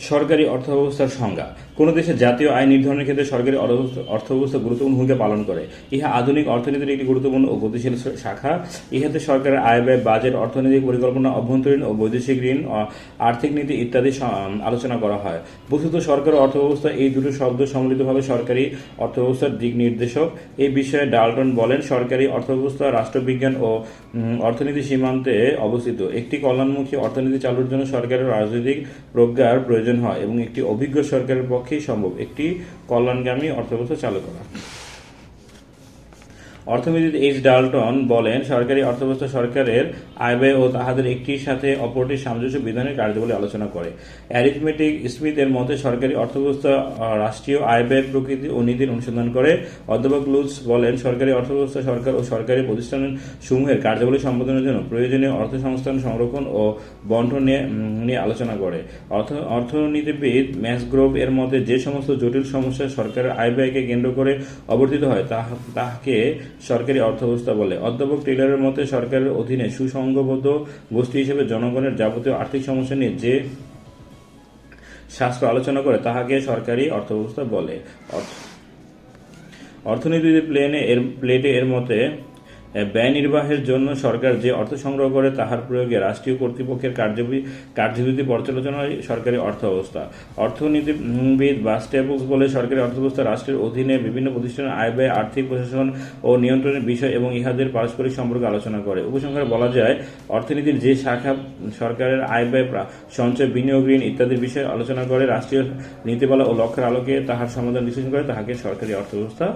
সরকারি অর্থব্যবস্থার সংজ্ঞা। কোনো দেশের জাতীয় আয় নির্ধারণের ক্ষেত্রে সরকারি অর্থ- অর্থব্যবস্থা গুরুত্বপূর্ণ ভূমিকা পালন করে। ইহা আধুনিক অর্থনীতির একটি গুরুত্বপূর্ণ ও গতিশীল শাখা। ইহাতে সরকারের আয় ব্যয়, বাজেট, অর্থনৈতিক পরিকল্পনা, অভ্যন্তরীণ ও বৈদেশিক ঋণ আর্থিক নীতি ইত্যাদি আলোচনা করা হয়। বস্তুত সরকার অর্থব্যবস্থা এই দুটো শব্দ সম্মিলিতভাবে সরকারি অর্থব্যবস্থার দিক নির্দেশক। এই বিষয়ে ডালটন বলেন, সরকারি অর্থব্যবস্থা রাষ্ট্রবিজ্ঞান ও অর্থনীতি সীমান্তে অবস্থিত। একটি কল্যাণমুখী অর্থনীতি চালুর জন্য সরকারের রাজনৈতিক প্রজ্ঞার প্রয়োজন হয় এবং একটি অভিজ্ঞ সরকারের পক্ষেই সম্ভব। একটি কল্যাণগামী অর্থব্যবস্থা চালু করা। অর্থনীতিবিদ এইচ ডালটন বলেন, সরকারি অর্থব্যবস্থা সরকারের আয় ব্যয় ও তাহাদের একটির সাথে অপরটির সামঞ্জস্য বিধানের কার্যবলী আলোচনা করে। অ্যারিথমেটিক স্মিথ এর মতে, সরকারি অর্থব্যবস্থা রাষ্ট্রীয় আয় ব্যয়ের প্রকৃতি ও নীতির অনুসন্ধান করে। অধ্যাপক লুজ বলেন, সরকারি অর্থব্যবস্থা সরকার ও সরকারি প্রতিষ্ঠান সমূহের কার্যাবলী সম্পাদনের জন্য প্রয়োজনীয় অর্থ সংস্থান সংরক্ষণ ও বন্টন নিয়ে আলোচনা করে। অর্থ, অর্থনীতিবিদ ম্যাসগ্রোভ এর মতে, যে সমস্ত জটিল সমস্যা সরকারের আয় ব্যয়কে কেন্দ্র করে অবর্তিত হয়, তাহা- তাহাকে সরকারি অর্থব্যবস্থা বলে। অধ্যাপক টেলারের মতে, সরকারের অধীনে সুসংঘবদ্ধ গোষ্ঠী হিসেবে জনগণের যাবতীয় আর্থিক সমস্যা নিয়ে যে শাস্ত্র আলোচনা করে, তাহাকে সরকারি অর্থব্যবস্থা বলে। অর্থ- অর্থনীতির প্লেনে এর, প্লেটে এর মতে ব্যয় নির্বাহের জন্য সরকার যে অর্থ সংগ্রহ করে তাহার প্রয়োগে রাষ্ট্রীয় কর্তৃপক্ষের কার্যবি, কার্যবিধি পর্যালোচনায় সরকারি অর্থ ব্যবস্থা অর্থনীতিবিদ বাস্টেবুক্স বলে সরকারি অর্থব্যবস্থা রাষ্ট্রের অধীনে বিভিন্ন প্রতিষ্ঠানের আয় ব্যয়, আর্থিক প্রশাসন ও নিয়ন্ত্রণের বিষয় এবং ইহাদের পারস্পরিক সম্পর্কে আলোচনা করে উপসংহারে বলা যায়, অর্থনীতির যে শাখা সরকারের আয় ব্যয় সঞ্চয়, বিনিয়োগ, ঋণ ইত্যাদির বিষয়ে আলোচনা করে রাষ্ট্রীয় নীতিমালা ও লক্ষ্যের আলোকে তাহার সমাধান বিশ্লেষণ করে তাহাকে সরকারি অর্থব্যবস্থা।